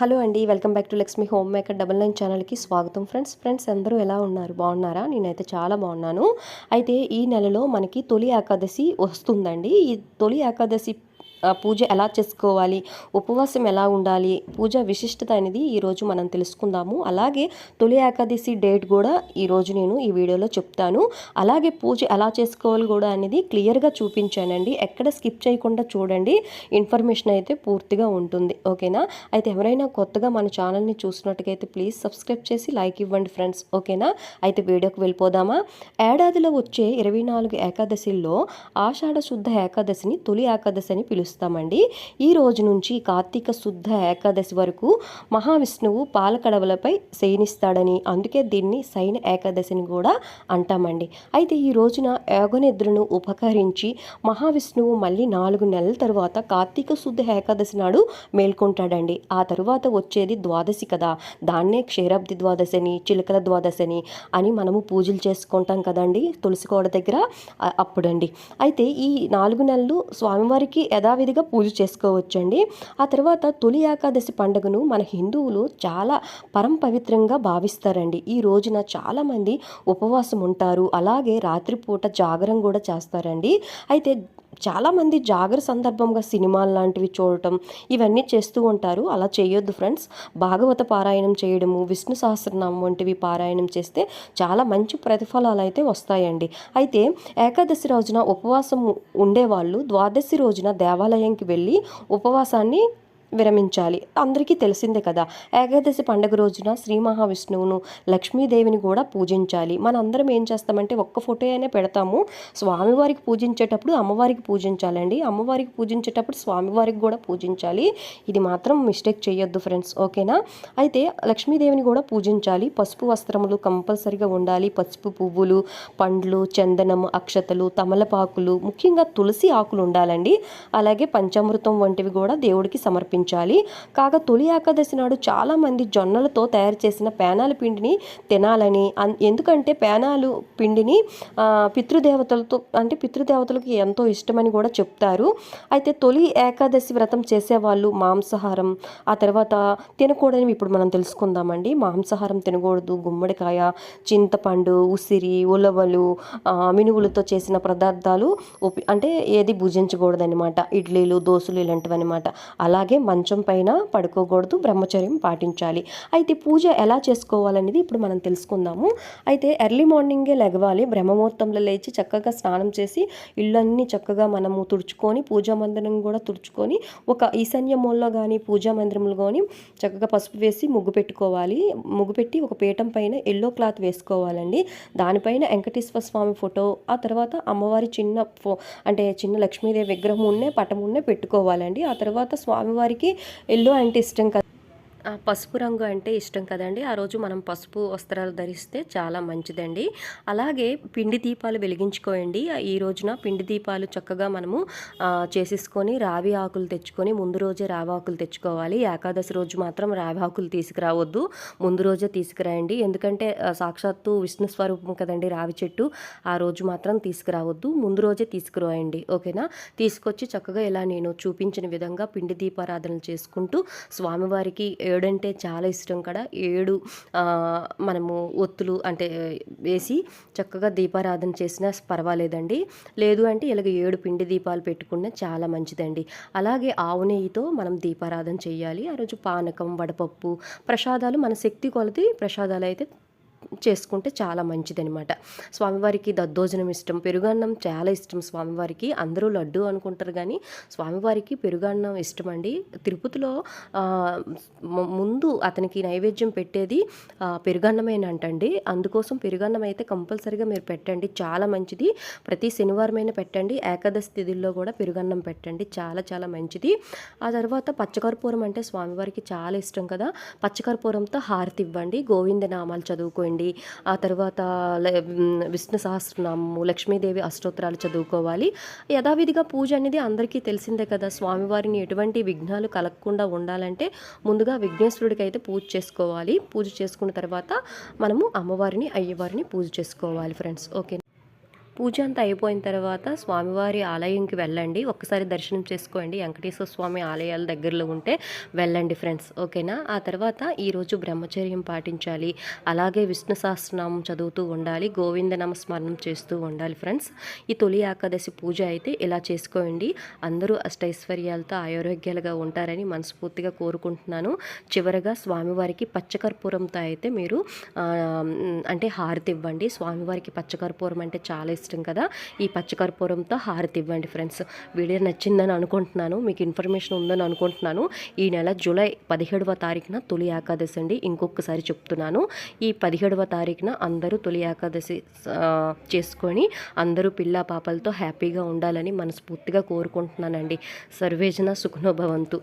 Hello అండి welcome back to Lakshmi home maker double nine ఛానల్కి స్వాగతం. ఫ్రెండ్స్ ఫ్రెండ్స్ అందరూ ఎలా ఉన్నారు? బాగున్నారా? నేనైతే చాలా బాగున్నాను. అయితే ఈ నెలలో మనకి తొలి ఏకాదశి వస్తుందండి. ఈ తొలి ఏకాదశి పూజ ఎలా చేసుకోవాలి? ఉపవాసం ఎలా ఉండాలి? పూజ విశిష్టత అనేది ఈరోజు మనం తెలుసుకుందాము. అలాగే తొలి ఏకాదశి డేట్ కూడా ఈరోజు నేను ఈ వీడియోలో చెప్తాను. అలాగే పూజ ఎలా చేసుకోవాలి కూడా అనేది క్లియర్గా చూపించానండి. ఎక్కడ స్కిప్ చేయకుండా చూడండి. ఇన్ఫర్మేషన్ అయితే పూర్తిగా ఉంటుంది. ఓకేనా? అయితే ఎవరైనా కొత్తగా మన ఛానల్ని చూసినట్టుకైతే ప్లీజ్ సబ్స్క్రైబ్ చేసి లైక్ ఇవ్వండి ఫ్రెండ్స్. ఓకేనా? అయితే వీడియోకి వెళ్ళిపోదామా? ఏడాదిలో వచ్చే ఇరవై నాలుగు ఏకాదశిల్లో ఆషాఢ శుద్ధ ఏకాదశిని తొలి ఏకాదశి అని పిలుస్తామండి ఈ రోజు నుంచి కార్తీక శుద్ధ ఏకాదశి వరకు మహావిష్ణువు పాలకడవలపై శయనిస్తాడని అందుకే దీన్ని శయన ఏకాదశిని కూడా అంటామండి. అయితే ఈ రోజున యోగనిద్రను ఉపకరించి మహావిష్ణువు మళ్ళీ నాలుగు నెలల తర్వాత కార్తీక శుద్ధ ఏకాదశి నాడు మేల్కొంటాడండి. ఆ తరువాత వచ్చేది ద్వాదశి కదా. దాన్నే క్షీరాబ్ది ద్వాదశిని చిలకల ద్వాదశి అని మనము పూజలు చేసుకుంటాం కదండి. తులసి కోడ దగ్గర అప్పుడండి. అయితే ఈ నాలుగు నెలలు స్వామివారికి యథావిధిగా పూజ చేసుకోవచ్చండి. ఆ తర్వాత తొలి ఏకాదశి పండుగను మన హిందువులు చాలా పరంపవిత్రంగా భావిస్తారండి. ఈ రోజున చాలామంది ఉపవాసం ఉంటారు అలాగే రాత్రిపూట జాగరం కూడా చేస్తారండి. అయితే చాలామంది జాగర సందర్భంగా సినిమాలు లాంటివి చూడటం ఇవన్నీ చేస్తూ ఉంటారు. అలా చేయొద్దు ఫ్రెండ్స్. భాగవత పారాయణం చేయడము విష్ణు సహస్రనామం వంటివి పారాయణం చేస్తే చాలా మంచి ప్రతిఫలాలు అయితే వస్తాయండి. అయితే ఏకాదశి రోజున ఉపవాసం ఉండేవాళ్ళు ద్వాదశి రోజున దేవాలయంకి వెళ్ళి ఉపవాసాన్ని విరమించాలి. అందరికీ తెలిసిందే కదా ఏకాదశి పండుగ రోజున శ్రీ మహావిష్ణువును లక్ష్మీదేవిని కూడా పూజించాలి. మనందరం ఏం చేస్తామంటే ఒక్క ఫోటో అయినా పెడతాము. స్వామివారికి పూజించేటప్పుడు అమ్మవారికి పూజించాలండి. అమ్మవారికి పూజించేటప్పుడు స్వామివారికి కూడా పూజించాలి. ఇది మాత్రం మిస్టేక్ చేయొద్దు ఫ్రెండ్స్ ఓకేనా? అయితే లక్ష్మీదేవిని కూడా పూజించాలి. పసుపు వస్త్రములు కంపల్సరిగా ఉండాలి. పసుపు పువ్వులు పండ్లు చందనం అక్షతలు తమలపాకులు ముఖ్యంగా తులసి ఆకులు ఉండాలండి. అలాగే పంచామృతం వంటివి కూడా దేవుడికి సమర్పించాలి. కాగా తొలి ఏకాదశి నాడు చాలామంది జొన్నలతో తయారు చేసిన పేనాల పిండిని తినాలని. అన్- ఎందుకంటే పేనాలు పిండిని పితృదేవతలతో అంటే పితృదేవతలకు ఎంతో ఇష్టమని కూడా చెప్తారు. అయితే తొలి ఏకాదశి వ్రతం చేసేవాళ్ళు మాంసాహారం ఆ తర్వాత తినకూడదని ఇప్పుడు మనం తెలుసుకుందామండి. మాంసాహారం తినకూడదు గుమ్మడికాయ చింతపండు ఉసిరి ఉలవలు మినుగులతో చేసిన పదార్థాలు అంటే ఏది భుజించకూడదనమాట ఇడ్లీలు దోశలు ఇలాంటివి అనమాట అలాగే మంచం పైన పడుకోకూడదు బ్రహ్మచర్యం పాటించాలి. అయితే పూజ ఎలా చేసుకోవాలనేది ఇప్పుడు మనం తెలుసుకుందాము. అయితే ఎర్లీ మార్నింగే లెగవాలి బ్రహ్మముహూర్తంలో లేచి చక్కగా స్నానం చేసి ఇళ్ళన్నీ చక్కగా మనము తుడుచుకొని పూజా మందిరం కూడా తుడుచుకొని ఒక ఈశాన్య మూలలో కానీ పూజా మందిరంలో కానీ చక్కగా పసుపు వేసి ముగ్గు పెట్టుకోవాలి. ముగ్గు పెట్టి ఒక పీఠం పైన ఎల్లో క్లాత్ వేసుకోవాలండి. దానిపైన వెంకటేశ్వర స్వామి ఫోటో ఆ తర్వాత అమ్మవారి చిన్న ఫో అంటే చిన్న లక్ష్మీదేవి విగ్రహం ఉన్నే పటం ఉన్నే పెట్టుకోవాలండి. ఆ తర్వాత స్వామివారికి ఎల్లో అంటే ఇష్టం కదా. పసుపు రంగు అంటే ఇష్టం కదండి. ఆ రోజు మనం పసుపు వస్త్రాలు ధరిస్తే చాలా మంచిదండి. అలాగే పిండి దీపాలు వెలిగించుకోండి ఈ రోజున పిండి దీపాలు చక్కగా మనము చేసేసుకొని రావి ఆకులు తెచ్చుకొని ముందు రోజే రావి ఆకులు తెచ్చుకోవాలి. ఏకాదశి రోజు మాత్రం రావి ఆకులు తీసుకురావద్దు. ముందు రోజే తీసుకురాయండి. ఎందుకంటే సాక్షాత్తు విష్ణు స్వరూపం కదండి రావి చెట్టు. ఆ రోజు మాత్రం తీసుకురావద్దు. ముందు రోజే తీసుకురాయండి. ఓకేనా? తీసుకొచ్చి చక్కగా ఇలా నేను చూపించిన విధంగా పిండి దీపారాధనలు చేసుకుంటూ స్వామివారికి ఏడంటే చాలా ఇష్టం కదా ఏడు మనము ఒత్తులు అంటే వేసి చక్కగా దీపారాధన చేసినా పర్వాలేదండి. లేదు అంటే ఇలాగ ఏడు పిండి దీపాలు పెట్టుకున్నా చాలా మంచిదండి. అలాగే ఆవు నెయ్యితో మనం దీపారాధన చేయాలి. ఆ రోజు పానకం వడపప్పు ప్రసాదాలు మన శక్తి కొలది ప్రసాదాలు అయితే చేసుకుంటే చాలా మంచిదనమాట స్వామివారికి దద్దోజనం ఇష్టం పెరుగన్నం చాలా ఇష్టం స్వామివారికి. అందరూ లడ్డు అనుకుంటారు కానీ స్వామివారికి పెరుగన్నం ఇష్టం అండి తిరుపతిలో ముందు అతనికి నైవేద్యం పెట్టేది ఆ, పెరుగన్నమేనంటండి. అందుకోసం పెరుగన్నం అయితే కంపల్సరిగా మీరు పెట్టండి. చాలా మంచిది. ప్రతి శనివారమైనా పెట్టండి. ఏకాదశి తిథుల్లో కూడా పెరుగన్నం పెట్టండి. చాలా చాలా మంచిది. ఆ తర్వాత పచ్చకర్పూరం అంటే స్వామివారికి చాలా ఇష్టం కదా. పచ్చకర్పూరంతో హారతి ఇవ్వండి. గోవింద నామాలు చదువుకోండి ఆ తర్వాత విష్ణు సహస్రనామము లక్ష్మీదేవి అష్టోత్తరాలు చదువుకోవాలి. యథావిధిగా పూజ అనేది అందరికీ తెలిసిందే కదా. స్వామివారిని ఎటువంటి విఘ్నాలు కలగకుండా ఉండాలంటే ముందుగా విఘ్నేశ్వరుడికి అయితే పూజ చేసుకోవాలి. పూజ చేసుకున్న తర్వాత మనము అమ్మవారిని అయ్యవారిని పూజ చేసుకోవాలి ఫ్రెండ్స్. ఓకే పూజ అంతా అయిపోయిన తర్వాత స్వామివారి ఆలయంకి వెళ్ళండి. ఒక్కసారి దర్శనం చేసుకోండి. వెంకటేశ్వర స్వామి ఆలయాల దగ్గరలో ఉంటే వెళ్ళండి ఫ్రెండ్స్. ఓకేనా? ఆ తర్వాత ఈరోజు బ్రహ్మచర్యం పాటించాలి. అలాగే విష్ణు సహస్రనామం చదువుతూ ఉండాలి. గోవిందనామ స్మరణం చేస్తూ ఉండాలి ఫ్రెండ్స్. ఈ తొలి ఏకాదశి పూజ అయితే ఇలా చేసుకోండి. అందరూ అష్టైశ్వర్యాలతో ఆరోగ్యాలుగా ఉంటారని మనస్ఫూర్తిగా కోరుకుంటున్నాను. చివరగా స్వామివారికి పచ్చకర్పూరంతో అయితే మీరు అంటే హారతి ఇవ్వండి. స్వామివారికి పచ్చకర్పూరం అంటే చాలా ఇష్టం. కదా? ఈ పచ్చకర్పూరంతో హారతి ఇవ్వండి ఫ్రెండ్స్ వీడియో నచ్చిందని అనుకుంటున్నాను. మీకు ఇన్ఫర్మేషన్ ఉందని అనుకుంటున్నాను. ఈ నెల జూలై పదిహేడవ తారీఖున తొలి ఏకాదశి అండి. ఇంకొకసారి చెప్తున్నాను. ఈ పదిహేడవ తారీఖున అందరూ తొలి ఏకాదశి చేసుకొని అందరూ పిల్ల పాపలతో హ్యాపీగా ఉండాలని మనస్ఫూర్తిగా కోరుకుంటున్నానండి. సర్వేజన సుఖనోభవంతు